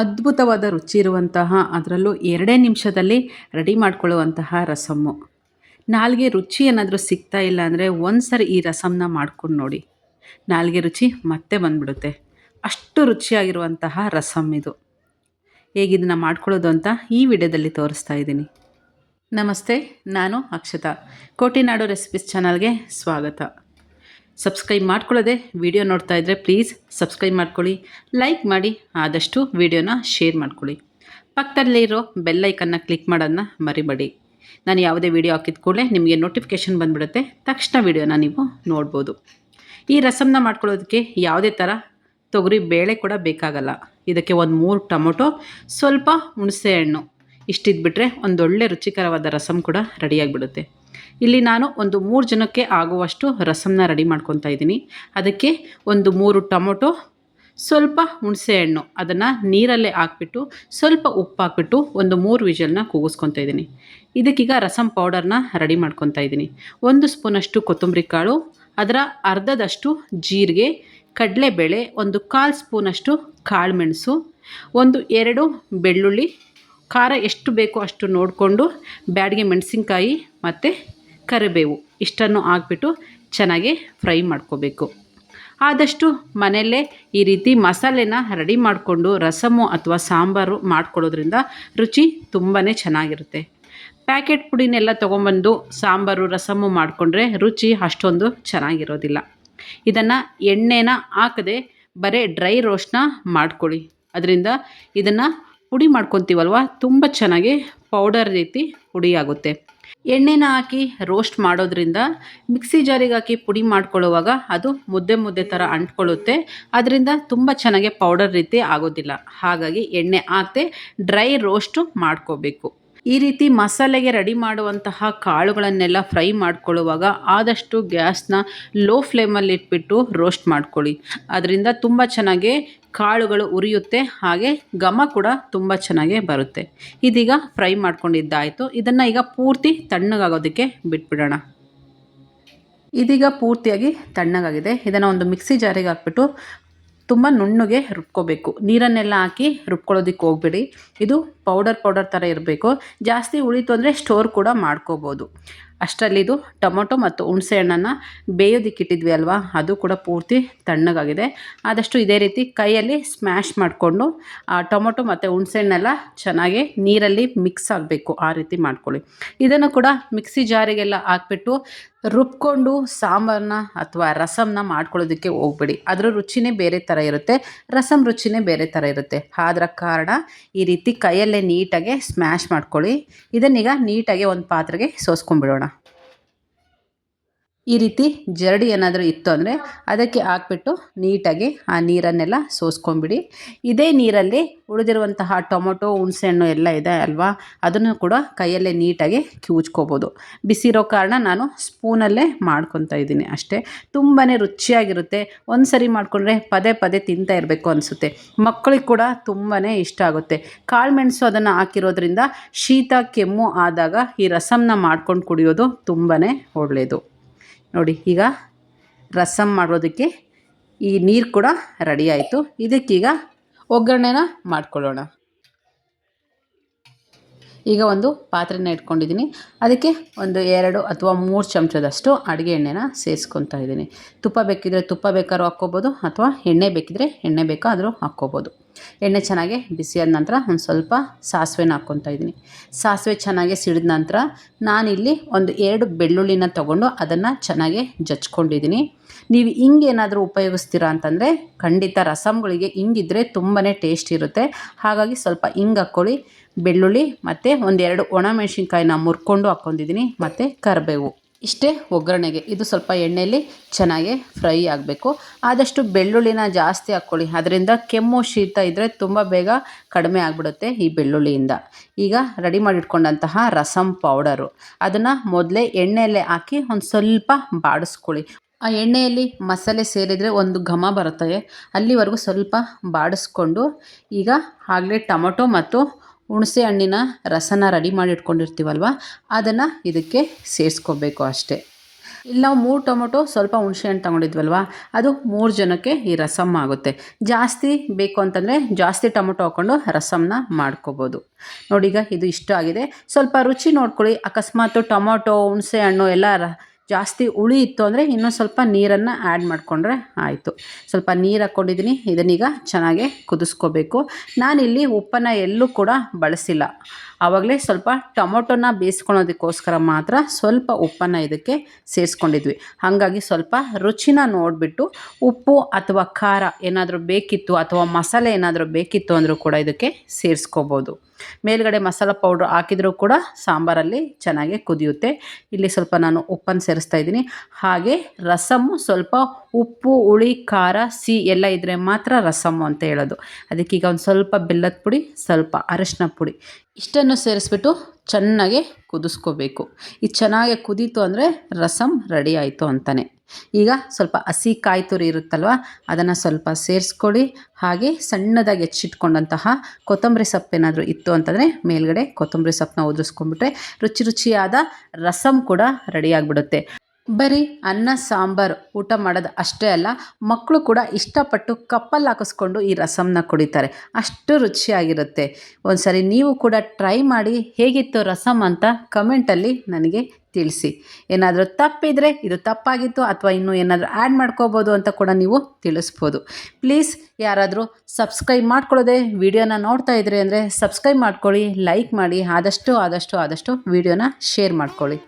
ಅದ್ಭುತವಾದ ರುಚಿ ಇರುವಂತಹ ಅದರಲ್ಲೂ ಎರಡೇ ನಿಮಿಷದಲ್ಲಿ ರೆಡಿ ಮಾಡ್ಕೊಳ್ಳುವಂತಹ ರಸಮ್ಮು. ನಾಲ್ಗೆ ರುಚಿ ಏನಾದರೂ ಸಿಗ್ತಾ ಇಲ್ಲ ಅಂದರೆ ಒಂದು ಸರಿ ಈ ರಸಮ್ನ ಮಾಡ್ಕೊಂಡು ನೋಡಿ. ನಾಲ್ಗೆ ರುಚಿ ಮತ್ತೆ ಬಂದ್ಬಿಡುತ್ತೆ. ಅಷ್ಟು ರುಚಿಯಾಗಿರುವಂತಹ ರಸಮ್ ಇದು. ಹೇಗಿದನ್ನು ಮಾಡ್ಕೊಳ್ಳೋದು ಅಂತ ಈ ವಿಡಿಯೋದಲ್ಲಿ ತೋರಿಸ್ತಾ ಇದ್ದೀನಿ. ನಮಸ್ತೆ, ನಾನು ಅಕ್ಷತಾ. ಕೋಟಿನಾಡು ರೆಸಿಪೀಸ್ ಚಾನಲ್ಗೆ ಸ್ವಾಗತ. ಸಬ್ಸ್ಕ್ರೈಬ್ ಮಾಡ್ಕೊಳ್ಳೋದೆ ವಿಡಿಯೋ ನೋಡ್ತಾ ಇದ್ದರೆ ಪ್ಲೀಸ್ ಸಬ್ಸ್ಕ್ರೈಬ್ ಮಾಡ್ಕೊಳ್ಳಿ ಲೈಕ್ ಮಾಡಿ, ಆದಷ್ಟು ವಿಡಿಯೋನ ಶೇರ್ ಮಾಡ್ಕೊಳ್ಳಿ. ಪಕ್ಕದಲ್ಲೇ ಇರೋ ಬೆಲ್ ಐಕನ್ನ ಕ್ಲಿಕ್ ಮಾಡೋದನ್ನ ಮರಿಬೇಡಿ. ನಾನು ಯಾವುದೇ ವಿಡಿಯೋ ಹಾಕಿದ ಕೂಡಲೇ ನಿಮಗೆ ನೋಟಿಫಿಕೇಷನ್ ಬಂದುಬಿಡುತ್ತೆ, ತಕ್ಷಣ ವಿಡಿಯೋನ ನೀವು ನೋಡ್ಬೋದು. ಈ ರಸಮ್ನ ಮಾಡ್ಕೊಳ್ಳೋದಕ್ಕೆ ಯಾವುದೇ ಥರ ತೊಗರಿ ಬೇಳೆ ಕೂಡ ಬೇಕಾಗಲ್ಲ. ಇದಕ್ಕೆ ಒಂದು ಮೂರು ಟೊಮೊಟೊ, ಸ್ವಲ್ಪ ಹುಣಸೆ ಹಣ್ಣು. ಇಷ್ಟಿದ್ಬಿಟ್ರೆ ಒಂದೊಳ್ಳೆ ರುಚಿಕರವಾದ ರಸಮ್ ಕೂಡ ರೆಡಿಯಾಗಿಬಿಡುತ್ತೆ ಇಲ್ಲಿ ನಾನು ಒಂದು ಮೂರು ಜನಕ್ಕೆ ಆಗುವಷ್ಟು ರಸಮನ್ನ ರೆಡಿ ಮಾಡ್ಕೊತಾ ಇದ್ದೀನಿ. ಅದಕ್ಕೆ ಒಂದು ಮೂರು ಟೊಮೊಟೊ, ಸ್ವಲ್ಪ ಹುಣಸೆಹಣ್ಣು ಅದನ್ನು ನೀರಲ್ಲೇ ಹಾಕ್ಬಿಟ್ಟು, ಸ್ವಲ್ಪ ಉಪ್ಪು ಹಾಕ್ಬಿಟ್ಟು ಒಂದು ಮೂರು ವಿಜಲ್ನ ಕೂಗಿಸ್ಕೊತಾ ಇದ್ದೀನಿ. ಇದಕ್ಕೀಗ ರಸಮ್ ಪೌಡರ್ನ ರೆಡಿ ಮಾಡ್ಕೊತಾ ಇದ್ದೀನಿ. ಒಂದು ಸ್ಪೂನಷ್ಟು ಕೊತ್ತಂಬರಿ ಕಾಳು, ಅದರ ಅರ್ಧದಷ್ಟು ಜೀರಿಗೆ, ಕಡಲೆಬೇಳೆ, ಒಂದು ಕಾಲು ಸ್ಪೂನಷ್ಟು ಕಾಳುಮೆಣಸು, ಒಂದು ಎರಡು ಬೆಳ್ಳುಳ್ಳಿ, ಖಾರ ಎಷ್ಟು ಬೇಕೋ ಅಷ್ಟು ನೋಡಿಕೊಂಡು ಬ್ಯಾಡಿಗೆ ಮೆಣಸಿನ್ಕಾಯಿ ಮತ್ತು ಕರಿಬೇವು ಇಷ್ಟನ್ನು ಹಾಕ್ಬಿಟ್ಟು ಚೆನ್ನಾಗಿ ಫ್ರೈ ಮಾಡ್ಕೋಬೇಕು. ಆದಷ್ಟು ಮನೆಯಲ್ಲೇ ಈ ರೀತಿ ಮಸಾಲೆನ ರೆಡಿ ಮಾಡಿಕೊಂಡು ರಸಮು ಅಥವಾ ಸಾಂಬಾರು ಮಾಡ್ಕೊಳ್ಳೋದ್ರಿಂದ ರುಚಿ ತುಂಬಾ ಚೆನ್ನಾಗಿರುತ್ತೆ. ಪ್ಯಾಕೆಟ್ ಪುಡಿನೆಲ್ಲ ತೊಗೊಂಬಂದು ಸಾಂಬಾರು, ರಸಮು ಮಾಡಿಕೊಂಡ್ರೆ ರುಚಿ ಅಷ್ಟೊಂದು ಚೆನ್ನಾಗಿರೋದಿಲ್ಲ. ಇದನ್ನು ಎಣ್ಣೆನ ಹಾಕದೆ ಬರೀ ಡ್ರೈ ರೋಸ್ಟ್ನ ಮಾಡ್ಕೊಳ್ಳಿ. ಅದರಿಂದ ಇದನ್ನು ಪುಡಿ ಮಾಡ್ಕೊತೀವಲ್ವ? ತುಂಬ ಚೆನ್ನಾಗಿ ಪೌಡರ್ ರೀತಿ ಪುಡಿ ಆಗುತ್ತೆ. ಎಣ್ಣೆನ ಹಾಕಿ ರೋಸ್ಟ್ ಮಾಡೋದ್ರಿಂದ ಮಿಕ್ಸಿ ಜಾರಿಗೆ ಹಾಕಿ ಪುಡಿ ಮಾಡ್ಕೊಳ್ಳುವಾಗ ಅದು ಮುದ್ದೆ ಮುದ್ದೆ ಥರ ಅಂಟ್ಕೊಳ್ಳುತ್ತೆ. ಅದರಿಂದ ತುಂಬ ಚೆನ್ನಾಗಿ ಪೌಡರ್ ರೀತಿ ಆಗೋದಿಲ್ಲ. ಹಾಗಾಗಿ ಎಣ್ಣೆ ಹಾಕದೆ ಡ್ರೈ ರೋಸ್ಟು ಮಾಡ್ಕೋಬೇಕು. ಈ ರೀತಿ ಮಸಾಲೆಗೆ ರೆಡಿ ಮಾಡುವಂತಹ ಕಾಳುಗಳನ್ನೆಲ್ಲ ಫ್ರೈ ಮಾಡ್ಕೊಳ್ಳುವಾಗ ಆದಷ್ಟು ಗ್ಯಾಸ್ನ ಲೋ ಫ್ಲೇಮಲ್ಲಿ ಇಟ್ಬಿಟ್ಟು ರೋಸ್ಟ್ ಮಾಡ್ಕೊಳ್ಳಿ. ಅದರಿಂದ ತುಂಬ ಚೆನ್ನಾಗಿ ಕಾಳುಗಳು ಉರಿಯುತ್ತೆ, ಹಾಗೆ ಘಮ ಕೂಡ ತುಂಬ ಚೆನ್ನಾಗೇ ಬರುತ್ತೆ. ಇದೀಗ ಫ್ರೈ ಮಾಡ್ಕೊಂಡಿದ್ದಾಯಿತು. ಇದನ್ನು ಈಗ ಪೂರ್ತಿ ತಣ್ಣಗಾಗೋದಕ್ಕೆ ಬಿಟ್ಬಿಡೋಣ. ಇದೀಗ ಪೂರ್ತಿಯಾಗಿ ತಣ್ಣಗಾಗಿದೆ. ಇದನ್ನು ಒಂದು ಮಿಕ್ಸಿ ಜಾರಿಗೆ ಹಾಕ್ಬಿಟ್ಟು ತುಂಬ ನುಣ್ಣಗೆ ರುಬ್ಕೋಬೇಕು. ನೀರನ್ನೆಲ್ಲ ಹಾಕಿ ರುಬ್ಕೊಳ್ಳೋದಕ್ಕೆ ಹೋಗ್ಬೇಡಿ. ಇದು ಪೌಡರ್ ಪೌಡರ್ ಥರ ಇರಬೇಕು. ಜಾಸ್ತಿ ಉಳಿತು ಅಂದರೆ ಸ್ಟೋರ್ ಕೂಡ ಮಾಡ್ಕೋಬೋದು. ಅಷ್ಟರಲ್ಲಿದು ಟೊಮೊಟೊ ಮತ್ತು ಹುಣಸೆ ಹಣ್ಣನ್ನು ಬೇಯೋದಿಕ್ಕಿಟ್ಟಿದ್ವಿ ಅಲ್ವಾ? ಅದು ಕೂಡ ಪೂರ್ತಿ ತಣ್ಣಗಾಗಿದೆ. ಆದಷ್ಟು ಇದೇ ರೀತಿ ಕೈಯಲ್ಲಿ ಸ್ಮ್ಯಾಶ್ ಮಾಡಿಕೊಂಡು, ಆ ಟೊಮೊಟೊ ಮತ್ತು ಹುಣಸೆ ಹಣ್ಣೆಲ್ಲ ಚೆನ್ನಾಗಿ ನೀರಲ್ಲಿ ಮಿಕ್ಸ್ ಆಗಬೇಕು, ಆ ರೀತಿ ಮಾಡ್ಕೊಳ್ಳಿ. ಇದನ್ನು ಕೂಡ ಮಿಕ್ಸಿ ಜಾರಿಗೆಲ್ಲ ಹಾಕ್ಬಿಟ್ಟು ರುಬ್ಕೊಂಡು ಸಾಂಬಾರನ್ನ ಅಥವಾ ರಸಮ್ನ ಮಾಡ್ಕೊಳ್ಳೋದಕ್ಕೆ ಹೋಗ್ಬೇಡಿ. ಅದರ ರುಚಿನೇ ಬೇರೆ ಥರ ಇರುತ್ತೆ. ರಸಮ್ ರುಚಿನೇ ಬೇರೆ ಥರ ಇರುತ್ತೆ. ಆದ್ರ ಕಾರಣ ಈ ರೀತಿ ಕೈಯಲ್ಲೇ ನೀಟಾಗಿ ಸ್ಮ್ಯಾಶ್ ಮಾಡ್ಕೊಳ್ಳಿ. ಇದನ್ನೀಗ ನೀಟಾಗಿ ಒಂದು ಪಾತ್ರೆಗೆ ಸೋಸ್ಕೊಂಡ್ಬಿಡೋಣ. ಈ ರೀತಿ ಜರಡಿ ಏನಾದರೂ ಇತ್ತು ಅಂದರೆ ಅದಕ್ಕೆ ಹಾಕ್ಬಿಟ್ಟು ನೀಟಾಗಿ ಆ ನೀರನ್ನೆಲ್ಲ ಸೋಸ್ಕೊಂಬಿಡಿ ಇದೇ ನೀರಲ್ಲಿ ಉಳಿದಿರುವಂತಹ ಟೊಮೊಟೊ, ಹುಣಸೆಹಣ್ಣು ಎಲ್ಲ ಇದೆ ಅಲ್ವಾ? ಅದನ್ನು ಕೂಡ ಕೈಯಲ್ಲೇ ನೀಟಾಗಿ ಕಿವುಚ್ಕೋಬೋದು ಬಿಸಿರೋ ಕಾರಣ ನಾನು ಸ್ಪೂನಲ್ಲೇ ಮಾಡ್ಕೊತಾ ಇದ್ದೀನಿ ಅಷ್ಟೇ. ತುಂಬಾ ರುಚಿಯಾಗಿರುತ್ತೆ. ಒಂದು ಸರಿ ಮಾಡಿಕೊಂಡ್ರೆ ಪದೇ ಪದೇ ತಿಂತಾ ಇರಬೇಕು ಅನಿಸುತ್ತೆ. ಮಕ್ಕಳಿಗೆ ಕೂಡ ತುಂಬಾ ಇಷ್ಟ ಆಗುತ್ತೆ. ಕಾಳುಮೆಣಸು ಅದನ್ನು ಹಾಕಿರೋದ್ರಿಂದ ಶೀತ ಕೆಮ್ಮು ಆದಾಗ ಈ ರಸಮ್ನ ಮಾಡ್ಕೊಂಡು ಕುಡಿಯೋದು ತುಂಬಾ ಒಳ್ಳೆಯದು ನೋಡಿ, ಈಗ ರಸಮ್ ಮಾಡೋದಕ್ಕೆ ಈ ನೀರು ಕೂಡ ರೆಡಿ ಆಯಿತು. ಇದಕ್ಕೀಗ ಒಗ್ಗರಣೆನ ಮಾಡ್ಕೊಳ್ಳೋಣ. ಈಗ ಒಂದು ಪಾತ್ರೆನ ಇಟ್ಕೊಂಡಿದ್ದೀನಿ. ಅದಕ್ಕೆ ಒಂದು ಎರಡು ಅಥವಾ ಮೂರು ಚಮಚದಷ್ಟು ಅಡುಗೆ ಎಣ್ಣೆನ ಸೇರಿಸ್ಕೊತಾ ಇದ್ದೀನಿ. ತುಪ್ಪ ಬೇಕಿದ್ರೆ ತುಪ್ಪ ಬೇಕಾದ್ರೂ ಹಾಕ್ಕೋಬೋದು, ಅಥವಾ ಎಣ್ಣೆ ಬೇಕಿದ್ರೆ ಎಣ್ಣೆ ಬೇಕಾದರೂ ಹಾಕ್ಕೋಬೋದು. ಎಣ್ಣೆ ಚೆನ್ನಾಗಿ ಬಿಸಿಯಾದ ನಂತರ ಒಂದು ಸ್ವಲ್ಪ ಸಾಸಿವೆನ ಹಾಕ್ಕೊತಾ ಇದ್ದೀನಿ. ಸಾಸಿವೆ ಚೆನ್ನಾಗಿ ಸಿಡಿದ ನಂತರ ನಾನಿಲ್ಲಿ ಒಂದು ಎರಡು ಬೆಳ್ಳುಳ್ಳಿನ ತೊಗೊಂಡು ಅದನ್ನು ಚೆನ್ನಾಗಿ ಜಚ್ಕೊಂಡಿದ್ದೀನಿ ನೀವು ಹಿಂಗೇನಾದರೂ ಉಪಯೋಗಿಸ್ತೀರಾ ಅಂತಂದರೆ ಖಂಡಿತ ರಸಮ್ಗಳಿಗೆ ಹಿಂಗಿದ್ರೆ ತುಂಬಾ ಟೇಸ್ಟ್ ಇರುತ್ತೆ. ಹಾಗಾಗಿ ಸ್ವಲ್ಪ ಹಿಂಗೆ ಹಾಕ್ಕೊಳ್ಳಿ. ಬೆಳ್ಳುಳ್ಳಿ ಮತ್ತು ಒಂದೆರಡು ಒಣಮೆಣ್ಸಿನ್ಕಾಯಿನ ಮುರ್ಕೊಂಡು ಹಾಕ್ಕೊಂಡಿದ್ದೀನಿ. ಮತ್ತು ಕರಿಬೇವು. ಇಷ್ಟೇ ಒಗ್ಗರಣೆಗೆ. ಇದು ಸ್ವಲ್ಪ ಎಣ್ಣೆಯಲ್ಲಿ ಚೆನ್ನಾಗಿ ಫ್ರೈ ಆಗಬೇಕು. ಆದಷ್ಟು ಬೆಳ್ಳುಳ್ಳಿನ ಜಾಸ್ತಿ ಹಾಕ್ಕೊಳ್ಳಿ. ಅದರಿಂದ ಕೆಮ್ಮು ಶೀತ ಇದ್ದರೆ ತುಂಬ ಬೇಗ ಕಡಿಮೆ ಆಗಿಬಿಡುತ್ತೆ ಈ ಬೆಳ್ಳುಳ್ಳಿಯಿಂದ. ಈಗ ರೆಡಿ ಮಾಡಿಟ್ಕೊಂಡಂತಹ ರಸಮ್ ಪೌಡರು. ಅದನ್ನು ಮೊದಲೇ ಎಣ್ಣೆಯಲ್ಲೇ ಹಾಕಿ ಒಂದು ಸ್ವಲ್ಪ ಬಾಡಿಸ್ಕೊಳ್ಳಿ. ಆ ಎಣ್ಣೆಯಲ್ಲಿ ಮಸಾಲೆ ಸೇರಿದರೆ ಒಂದು ಘಮ ಬರುತ್ತೆ. ಅಲ್ಲಿವರೆಗೂ ಸ್ವಲ್ಪ ಬಾಡಿಸ್ಕೊಂಡು ಈಗ ಆಗಲೇ ಟೊಮೊಟೊ ಮತ್ತು ಹುಣಸೆ ಹಣ್ಣಿನ ರಸನ ರೆಡಿ ಮಾಡಿ ಇಟ್ಕೊಂಡಿರ್ತೀವಲ್ವ? ಅದನ್ನು ಇದಕ್ಕೆ ಸೇರಿಸ್ಕೋಬೇಕು ಅಷ್ಟೇ. ಇಲ್ಲಿ ನಾವು ಮೂರು ಟೊಮೊಟೊ, ಸ್ವಲ್ಪ ಹುಣಸೆ ಹಣ್ಣು ತೊಗೊಂಡಿದ್ವಲ್ವ? ಅದು ಮೂರು ಜನಕ್ಕೆ ಈ ರಸಮ್ ಆಗುತ್ತೆ. ಜಾಸ್ತಿ ಬೇಕು ಅಂತಂದರೆ ಜಾಸ್ತಿ ಟೊಮೊಟೊ ಹಾಕ್ಕೊಂಡು ರಸಮ್ನ ಮಾಡ್ಕೋಬೋದು. ನೋಡಿ ಈಗ ಇದು ಇಷ್ಟ ಆಗಿದೆ. ಸ್ವಲ್ಪ ರುಚಿ ನೋಡ್ಕೊಳ್ಳಿ. ಅಕಸ್ಮಾತ್ ಟೊಮೊಟೊ, ಹುಣಸೆ ಹಣ್ಣು ಎಲ್ಲ ಜಾಸ್ತಿ ಹುಳಿ ಇತ್ತು ಅಂದರೆ ಇನ್ನೂ ಸ್ವಲ್ಪ ನೀರನ್ನು ಆ್ಯಡ್ ಮಾಡಿಕೊಂಡ್ರೆ ಆಯಿತು. ಸ್ವಲ್ಪ ನೀರು ಹಾಕ್ಕೊಂಡಿದ್ದೀನಿ ಇದನ್ನೀಗ ಚೆನ್ನಾಗಿ ಕುದಿಸ್ಕೋಬೇಕು. ನಾನಿಲ್ಲಿ ಉಪ್ಪನ್ನು ಎಲ್ಲೂ ಕೂಡ ಬಳಸಿಲ್ಲ. ಆವಾಗಲೇ ಸ್ವಲ್ಪ ಟೊಮೊಟೊನ ಬೇಯಿಸ್ಕೊಳೋದಕ್ಕೋಸ್ಕರ ಮಾತ್ರ ಸ್ವಲ್ಪ ಉಪ್ಪನ್ನು ಇದಕ್ಕೆ ಸೇರಿಸ್ಕೊಂಡಿದ್ವಿ. ಹಾಗಾಗಿ ಸ್ವಲ್ಪ ರುಚಿನ ನೋಡಿಬಿಟ್ಟು ಉಪ್ಪು ಅಥವಾ ಖಾರ ಏನಾದರೂ ಬೇಕಿತ್ತು ಅಥವಾ ಮಸಾಲೆ ಏನಾದರೂ ಬೇಕಿತ್ತು ಅಂದರೂ ಕೂಡ ಇದಕ್ಕೆ ಸೇರಿಸ್ಕೋಬೋದು. ಮೇಲ್ಗಡೆ ಮಸಾಲ ಪೌಡ್ರ್ ಹಾಕಿದರೂ ಕೂಡ ಸಾಂಬಾರಲ್ಲಿ ಚೆನ್ನಾಗಿ ಕುದಿಯುತ್ತೆ. ಇಲ್ಲಿ ಸ್ವಲ್ಪ ನಾನು ಉಪ್ಪನ್ನು ಸೇರಿಸ್ತಾ ಇದ್ದೀನಿ. ಹಾಗೆ ರಸಮ್ಮು ಸ್ವಲ್ಪ ಉಪ್ಪು, ಹುಳಿ, ಖಾರ, ಸಿಹಿ ಎಲ್ಲ ಇದ್ದರೆ ಮಾತ್ರ ರಸಮ್ಮು ಅಂತ ಹೇಳೋದು. ಅದಕ್ಕೀಗ ಒಂದು ಸ್ವಲ್ಪ ಬೆಲ್ಲದ ಪುಡಿ, ಸ್ವಲ್ಪ ಅರಶಿನ ಪುಡಿ. ಇಷ್ಟನ್ನು ಸೇರಿಸ್ಬಿಟ್ಟು ಚೆನ್ನಾಗೆ ಕುದಿಸ್ಕೋಬೇಕು. ಇದು ಚೆನ್ನಾಗಿ ಕುದೀತು ಅಂದರೆ ರಸಮ್ ರೆಡಿ ಆಯಿತು ಅಂತಲೇ ಈಗ ಸ್ವಲ್ಪ ಹಸಿ ಕಾಯಿ ತುರಿ ಇರುತ್ತಲ್ವ, ಅದನ್ನು ಸ್ವಲ್ಪ ಸೇರಿಸ್ಕೊಳ್ಳಿ. ಹಾಗೆ ಸಣ್ಣದಾಗಿ ಹೆಚ್ಚಿಟ್ಕೊಂಡಂತಹ ಕೊತ್ತಂಬರಿ ಸೊಪ್ಪೇನಾದರೂ ಇತ್ತು ಅಂತಂದರೆ ಮೇಲ್ಗಡೆ ಕೊತ್ತಂಬರಿ ಸೊಪ್ಪನ್ನ ಉದುರಿಸ್ಕೊಂಡ್ಬಿಟ್ರೆ ರುಚಿ ರುಚಿಯಾದ ರಸಮ್ ಕೂಡ ರೆಡಿಯಾಗಿಬಿಡುತ್ತೆ ಬರೀ ಅನ್ನ, ಸಾಂಬಾರು ಊಟ ಮಾಡೋದು ಅಷ್ಟೇ ಅಲ್ಲ ಮಕ್ಕಳು ಕೂಡ ಇಷ್ಟಪಟ್ಟು ಕಪ್ಪಲ್ಲಿ ಹಾಕಿಸ್ಕೊಂಡು ಈ ರಸಮನ್ನ ಕುಡಿತಾರೆ. ಅಷ್ಟು ರುಚಿಯಾಗಿರುತ್ತೆ. ಒಂದು ಸರಿ ನೀವು ಕೂಡ ಟ್ರೈ ಮಾಡಿ ಹೇಗಿತ್ತು ರಸಮ್ ಅಂತ ಕಮೆಂಟಲ್ಲಿ ನನಗೆ ತಿಳಿಸಿ. ಏನಾದರೂ ತಪ್ಪಿದರೆ ಇದು ತಪ್ಪಾಗಿತ್ತು ಅಥವಾ ಇನ್ನೂ ಏನಾದರೂ ಆ್ಯಡ್ ಮಾಡ್ಕೋಬೋದು ಅಂತ ಕೂಡ ನೀವು ತಿಳಿಸ್ಬೋದು. ಪ್ಲೀಸ್ ಯಾರಾದರೂ ಸಬ್ಸ್ಕ್ರೈಬ್ ಮಾಡ್ಕೊಳ್ಳೋದೆ ವಿಡಿಯೋನ ನೋಡ್ತಾ ಇದ್ರಿ ಅಂದರೆ ಸಬ್ಸ್ಕ್ರೈಬ್ ಮಾಡ್ಕೊಳ್ಳಿ ಲೈಕ್ ಮಾಡಿ, ಆದಷ್ಟು ಆದಷ್ಟು ಆದಷ್ಟು ವಿಡಿಯೋನ ಶೇರ್ ಮಾಡ್ಕೊಳ್ಳಿ.